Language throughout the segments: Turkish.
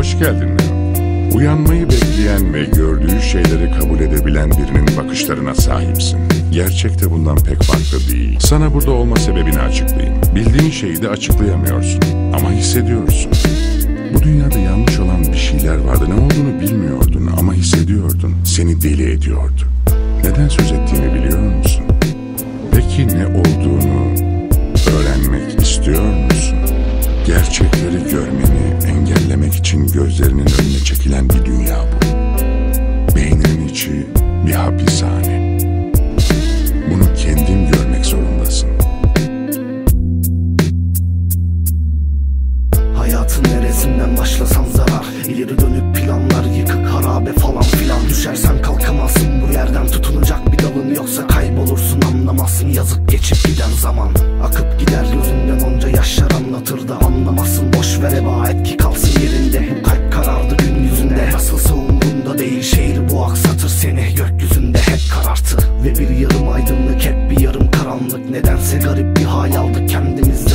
Hoş geldin. Uyanmayı bekleyen ve gördüğü şeyleri kabul edebilen birinin bakışlarına sahipsin. Gerçekte bundan pek farklı değil. Sana burada olma sebebini açıklayayım. Bildiğin şeyi de açıklayamıyorsun ama hissediyorsun. Bu dünyada yanlış olan bir şeyler vardı. Ne olduğunu bilmiyordun ama hissediyordun. Seni deli ediyordu. Neden söz ettiğimi biliyor musun? Peki ne olduğunu öğrenmek istiyor musun? Gerçekleri görmeni için gözlerinin önüne çekilen bir dünya bu. Beyninin içi bir hapishane. Bunu kendin görmek zorundasın. Hayatın neresinden başlasam zarar İleri dönük planlar yıkık harabe falan filan Düşersen bu aksatır seni Gökyüzünde hep karartı. Ve bir yarım aydınlık hep bir yarım karanlık. Nedense garip bir hal aldık kendimizden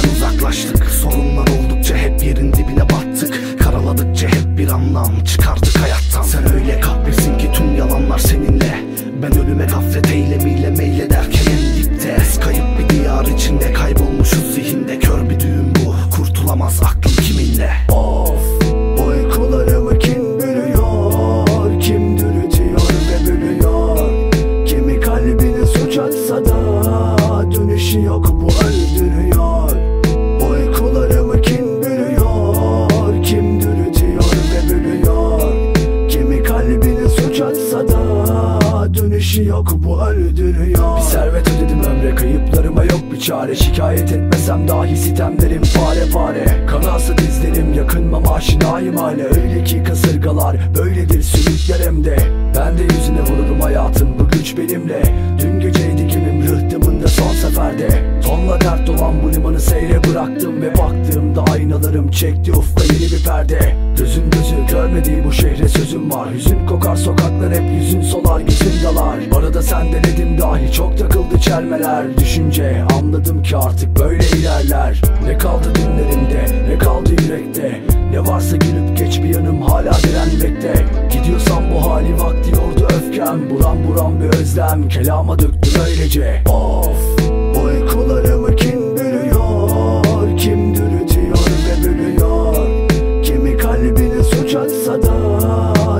Dönüşü yok bu öldürüyor Bir servet ödedim ömre kayıplarıma yok bir çare. Şikayet etmesem dahi sitemlerim pare pare Kanası dizlerim yakınmam aşinayım hala Öyle ki kasırgalar böyledir sürükler hem de Ben de yüzüne vururum hayatın bu güç benimle. Dün geceydi gemim rıhtımında son seferde. Tonla dert dolan bu limanı seyre bıraktım Ve baktığımda aynalarım çekti ufka yeni bir perde. Gözün gözü görmediği bu şehre sözüm var. Hüzün kokar sokaklar hep yüzün solar gözün dalar Arada sendeledim dahi çok takıldı çelmeler. Düşünce anladım ki artık böyle ilerler. Ne kaldı günlerimde ne kaldı yürekte? Ne varsa gülüp geç bir yanım hala direnmekte. Gidiyorsam bu hali vakti yordu öfkem. Buram buram bir özlem. Kelama döktüm öylece. Of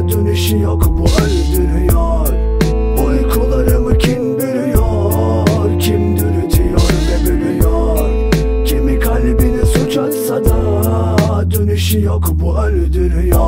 Dönüşü yok bu öldürüyor. Uykularımı kim bölüyor Kim dürütüyor ve bölüyor Kimi kalbini suç atsa da Dönüşü yok bu öldürüyor